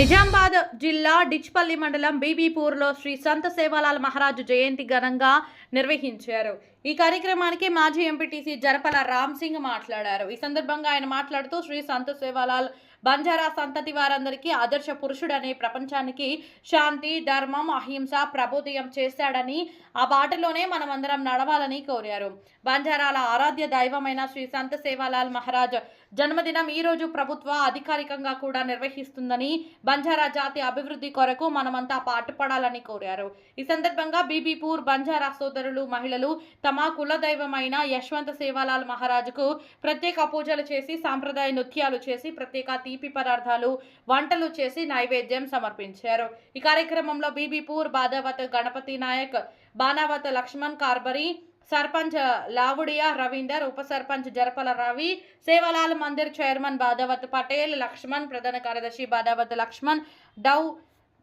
నిజామాబాద్ జిల్లా డిచ్పల్లి మండలం బీబీపూర్లో శ్రీ సంత సేవాలాల్ మహారాజు జయంతి ఘనంగా నిర్వహించారు. ఈ కార్యక్రమానికి మాజీ ఎంపీటీసీ జరపల రామ్ సింగ్ మాట్లాడారు. ఈ సందర్భంగా ఆయన మాట్లాడుతూ శ్రీ సంత సేవాలాల్ బంజారా సంతతి వారందరికీ ఆదర్శ పురుషుడనే ప్రపంచానికి శాంతి ధర్మం అహింస ప్రబోధయం చేశాడని ఆ బాటలోనే మనమందరం నడవాలని కోరారు. బంజారాల ఆరాధ్య దైవమైన శ్రీ సంత సేవాలాల్ మహారాజ్ జన్మదినం ఈ రోజు ప్రభుత్వ అధికారికంగా కూడా నిర్వహిస్తుందని బంజారా జాతి అభివృద్ధి కొరకు మనమంతా పాటుపడాలని కోరారు. ఈ సందర్భంగా బీబీపూర్ బంజారా సోదరులు మహిళలు తమ కుల దైవమైన యశ్వంత సేవాలాల్ మహారాజుకు ప్రత్యేక పూజలు చేసి సాంప్రదాయ నృత్యాలు చేసి ప్రత్యేక తీపి పదార్థాలు వంటలు చేసి నైవేద్యం సమర్పించారు. ఈ కార్యక్రమంలో బీబీపూర్ బాదావత్ గణపతి నాయక్ బాణావత లక్ష్మణ్ కార్బరీ సర్పంచ్ లావుడియా రవీందర్ ఉప సర్పంచ్ జరపల రవి సేవలాల్ మందిర్ చైర్మన్ బాధవత్ పటేల్ లక్ష్మణ్ ప్రధాన కార్యదర్శి బాధవత్ లక్ష్మణ్ డౌ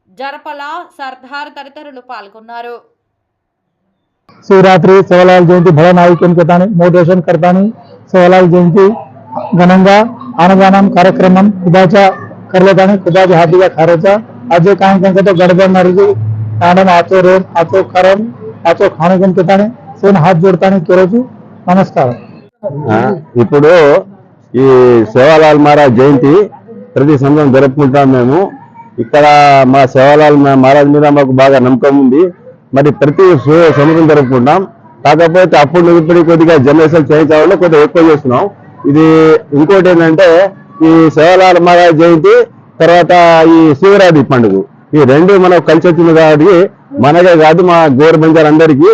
జరపల సర్దార్ తదితరులు పాల్గొన్నారు. శివరాత్రి సేవలాల్ జయంతి భవనాయకుని కృతాన్ని మోటివేషన్ కృతాన్ని సేవలాల్ జయంతి ఘనంగా ఆనగానం కార్యక్రమం కుదాచ కర్లేదాన్ని కుదాచ హార్దిగా ఖారోచ అదే కాంకంతో గడబడినరికి నాడం ఆచో రేం ఆచో ఆచో ఖానకం కృతాన్ని సేన హాత్ జోడతానికి ఈరోజు నమస్కారం. ఆ, ఇప్పుడు ఈ సేవాలాల్ మహారాజ్ జయంతి ప్రతి సంవత్సరం జరుపుకుంటాం మేము. ఇక్కడ మా సేవాలాల్ మహారాజ్ మీద మాకు బాగా నమ్మకం ఉంది. మరి ప్రతి సంవత్సరం జరుపుకుంటాం. కాకపోతే అప్పుడు ఇప్పుడు కొద్దిగా జనరేషన్ చేంజ్ అవ్వడం కొద్దిగా ఎక్కువ చేస్తున్నాం. ఇది ఇంకోటి ఏంటంటే ఈ సేవాలాల్ మహారాజ్ జయంతి తర్వాత ఈ శివరాత్రి పండుగ. ఈ రెండు మనం కలిసి వచ్చింది కాబట్టి మనకే కాదు మా గోరు బంజారు అందరికీ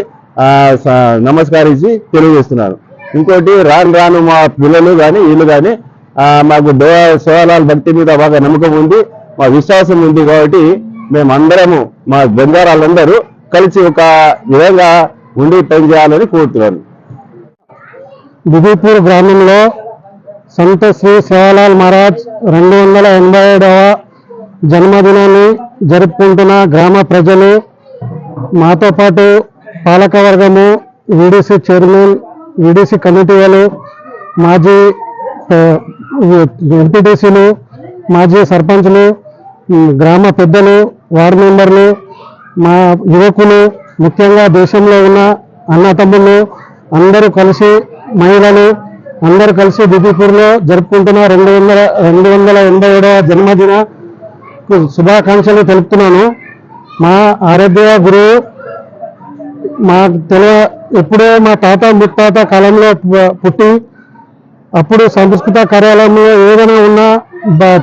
నమస్కరించి తెలియజేస్తున్నారు. ఇంకోటి రాను రాను మా పిల్లలు కానీ వీళ్ళు కానీ మాకు సోలాల భక్తి మీద బాగా నమ్మకం ఉంది మా విశ్వాసం ఉంది కాబట్టి మేమందరము మా బంజారాలందరూ కలిసి ఒక విధంగా ఉండి పనిచేయాలని కోరుతున్నాను. బిబీపూర్ గ్రామంలో సంత శ్రీ సేవాలాల్ మహారాజ్ రెండు వందల ఎనభై ఏడవ జన్మదినాన్ని జరుపుకుంటున్న గ్రామ ప్రజలు మాతో పాటు పాలకవర్గము వీడీసీ చైర్మన్ వీడీసీ కమిటీ వాళ్ళు మాజీ ఎంపీటీసీలు మాజీ సర్పంచ్లు గ్రామ పెద్దలు వార్డు మెంబర్లు మా యువకులు ముఖ్యంగా దేశంలో ఉన్న అన్నతమ్ముళ్ళు అందరూ కలిసి మహిళలు అందరూ కలిసి దిదిపూర్లో జరుపుకుంటున్న రెండు వందల రెండు వందల ఎనభై ఏడవ జన్మదిన శుభాకాంక్షలు తెలుపుతున్నాను. మా ఆరోగ్య గురువు మాకు తెలియ ఎప్పుడో మా తాత ముత్తాత కాలంలో పుట్టి అప్పుడు సంస్కృత కార్యాలయంలో ఏదైనా ఉన్నా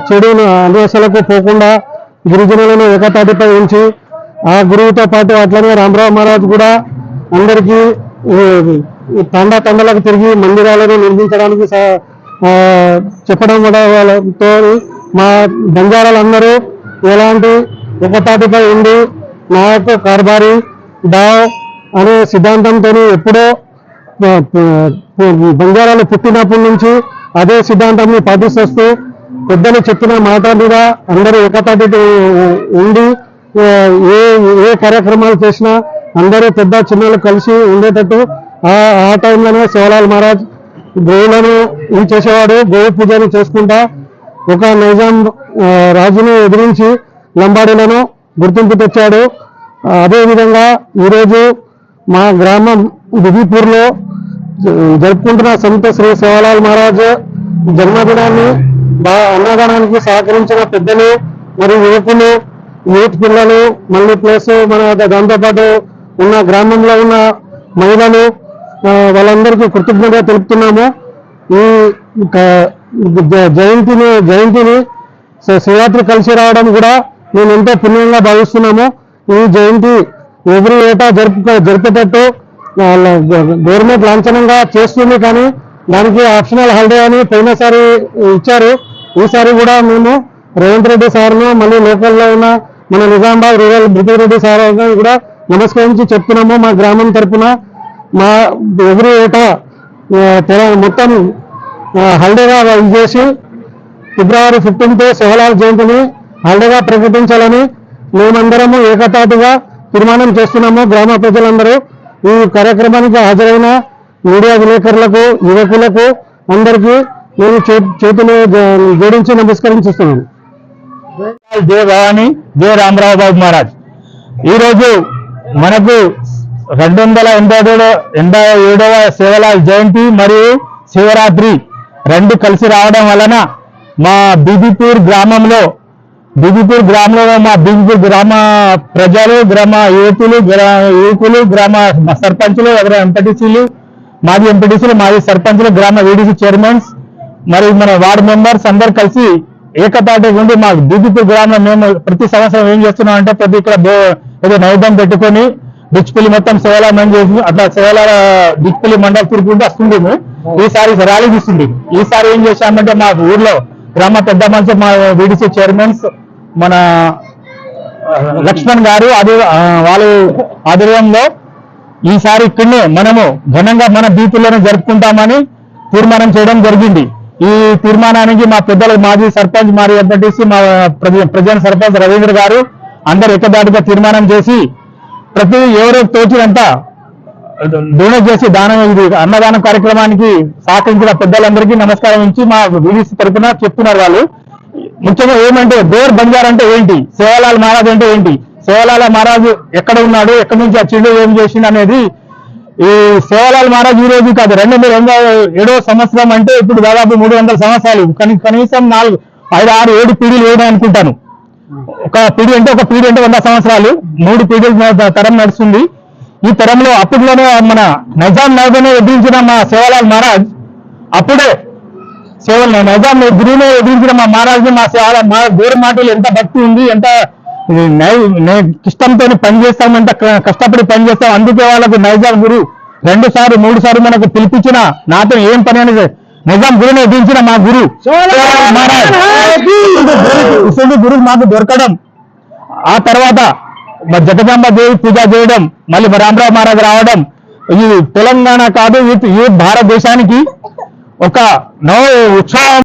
చెడు అన్వేషణలకు పోకుండా గిరిజనులను ఏకతాటిపై ఉంచి ఆ గురువుతో పాటు అట్లనే రామరావు మహారాజ్ కూడా అందరికీ తండ తండలకు తిరిగి మందిరాలను నిర్మించడానికి చెప్పడం కూడా వాళ్ళతో మా బంజారాలందరూ ఎలాంటి ఒకతాటిపై ఉండి నాయక కార్బారి డావ్ అనే సిద్ధాంతంతో ఎప్పుడో బంగారాలు బంజారాలు పుట్టినప్పటి నుంచి అదే సిద్ధాంతాన్ని పాటిస్తూ పెద్దలు చెప్పిన మాట మీద అందరూ ఏకతాటి ఉండి ఏ ఏ కార్యక్రమాలు చేసినా అందరూ పెద్ద చిన్నలు కలిసి ఉండేటట్టు ఆ ఆ టైంలోనే శివలాల్ మహారాజ్ గోవులను ఇది చేసేవాడు? గోవు పూజను చేసుకుంటా ఒక నిజాం రాజును ఎదిరించి లంబాడీలను గుర్తింపు తెచ్చాడు. అదేవిధంగా ఈరోజు మా గ్రామం బిబీపూర్లో జరుపుకుంటున్న సంత శ్రీ సేవలాల్ మహారాజ్ జన్మదినాన్ని బా అన్నదానానికి సహకరించిన పెద్దలు మరియు యువకులు యూత్ పిల్లలు మళ్ళీ ప్లస్ మన దాంతోపాటు ఉన్న గ్రామంలో ఉన్న మహిళలు వాళ్ళందరికీ కృతజ్ఞత తెలుపుతున్నాము. ఈ జ- జయంతిని జయంతిని శివరాత్రి కలిసి రావడం కూడా మేము ఎంతో పుణ్యంగా భావిస్తున్నాము. ఈ జయంతి ఎవ్రీ ఏటా జరుపు జరిపేటట్టు గవర్నమెంట్ లాంఛనంగా చేస్తుంది కానీ దానికి ఆప్షనల్ హాలిడే అని పోయినసారి ఇచ్చారు. ఈసారి కూడా మేము రేవంత్ రెడ్డి సార్ను మళ్ళీ లోకల్లో ఉన్న మన Nizamabad rural British Reddy sir కూడా నమస్కరించి చెప్తున్నాము మా గ్రామం తరపున. మా ఎవ్రీ ఏటా మొత్తం హాలిడేగా ఇచ్చేసి చేసి ఫిబ్రవరి ఫిఫ్టీన్త్ శివలాల్ జయంతిని హాలిడేగా ప్రకటించాలని మేమందరము ఏకతాటిగా తీర్మానం చేస్తున్నాము. గ్రామ ప్రజలందరూ ఈ కార్యక్రమానికి హాజరైన మీడియా విలేకరులకు యువకులకు అందరికీ నేను చే- చేతులు జోడించి నమస్కరించిస్తున్నాను జయ భవాని జయ రామరావు బాబు మహారాజ్. ఈ రోజు మనకు రెండు వందల ఎనభై ఎనభై ఏడవ శివలాల్ జయంతి మరియు శివరాత్రి రెండు కలిసి రావడం వలన మా బీబీపూర్ గ్రామంలో బీబీపూర్ గ్రామంలో మా బీబీపూర్ గ్రామ ప్రజలు గ్రామ యువకులు యువకులు గ్రామ సర్పంచులు ఎవరు ఎంపీటీసీలు మాజీ ఎంపీటీసీలు మాజీ సర్పంచులు గ్రామ వీడీసీ చైర్మన్స్ మరియు మన వార్డు మెంబర్స్ అందరు కలిసి ఏకతాటి ఉండి మా బీబీపూర్ గ్రామంలో మేము ప్రతి సంవత్సరం ఏం చేస్తున్నాం అంటే ప్రతి ఇక్కడ ఏదో నైవేద్యం పెట్టుకొని డిచ్పల్లి మొత్తం సేవల మంది చేసి అట్లా సేవల డిచ్పల్లి మండలం తిరుగుకుంటూ వస్తుంది ఈసారి ర్యాలీ తీస్తుంది ఈసారి ఏం చేశామంటే మా ఊర్లో గ్రామ పెద్ద మనుషులు మా వీడిసీ చైర్మన్స్ మన లక్ష్మణ్ గారు అది వాళ్ళ ఆధ్వర్యంలో ఈసారి ఇక్కడనే మనము ఘనంగా మన బీపుల్లోనే జరుపుకుంటామని తీర్మానం చేయడం జరిగింది. ఈ తీర్మానానికి మా పెద్దలు మాజీ సర్పంచ్ మరియు ఎంపీటీసీ మా ప్రజెంట్ సర్పంచ్ రవీంద్ర గారు అందరు ఏకదాటిగా తీర్మానం చేసి ప్రతి ఎవరో తోచినంత డోనేట్ చేసి దానం ఇది అన్నదానం కార్యక్రమానికి సహకరించిన పెద్దలందరికీ నమస్కారం ఇచ్చి మా విడిసి తరఫున చెప్తున్నారు వాళ్ళు. ముఖ్యంగా ఏమంటే దోర్ బంజార్ అంటే ఏంటి? సేవలాల్ మహారాజ్ అంటే ఏంటి? సేవలాల మహారాజు ఎక్కడ ఉన్నాడు? ఎక్కడి నుంచి వచ్చిండు ఏం చేసింది అనేది ఈ సేవలాల్ మహారాజ్ ఈ రోజు కాదు రెండు వందల ఏడో సంవత్సరం అంటే ఇప్పుడు దాదాపు మూడు వందల సంవత్సరాలు. కనీసం నాలుగు ఐదు ఆరు ఏడు పీడీలు ఏడు అనుకుంటాను. ఒక పీడి అంటే ఒక పీడి అంటే వంద సంవత్సరాలు. మూడు పీడీలు తరం నడుస్తుంది. ఈ తరంలో అప్పట్లోనే మన నైజాం నైజాన్ని ఎదిరించిన మా సేవలాల్ మహారాజ్ అప్పుడే సేవలు నైజాం గురువునే ఎదిరించిన మా మహారాజు మా సేవల మా గోరు మాటలు ఎంత భక్తి ఉంది ఎంత ఇష్టంతో పనిచేస్తాం ఎంత కష్టపడి పనిచేస్తాం అందుకే వాళ్ళకు నైజాం గురు రెండు సార్లు మూడు సార్లు మనకు పిలిపించిన నాతో ఏం పని అనేది నైజాం గురువుని ఎదిరించిన మా గురు మహారాజ్. గురువు మాకు దొరకడం. ఆ తర్వాత జగదాంబ దేవి పూజ చేయడం మళ్ళీ రామరావు మహారాజ్ రావడం ఈ తెలంగాణ కాదు ఈ భారతదేశానికి ఒక నవ ఉత్సాహం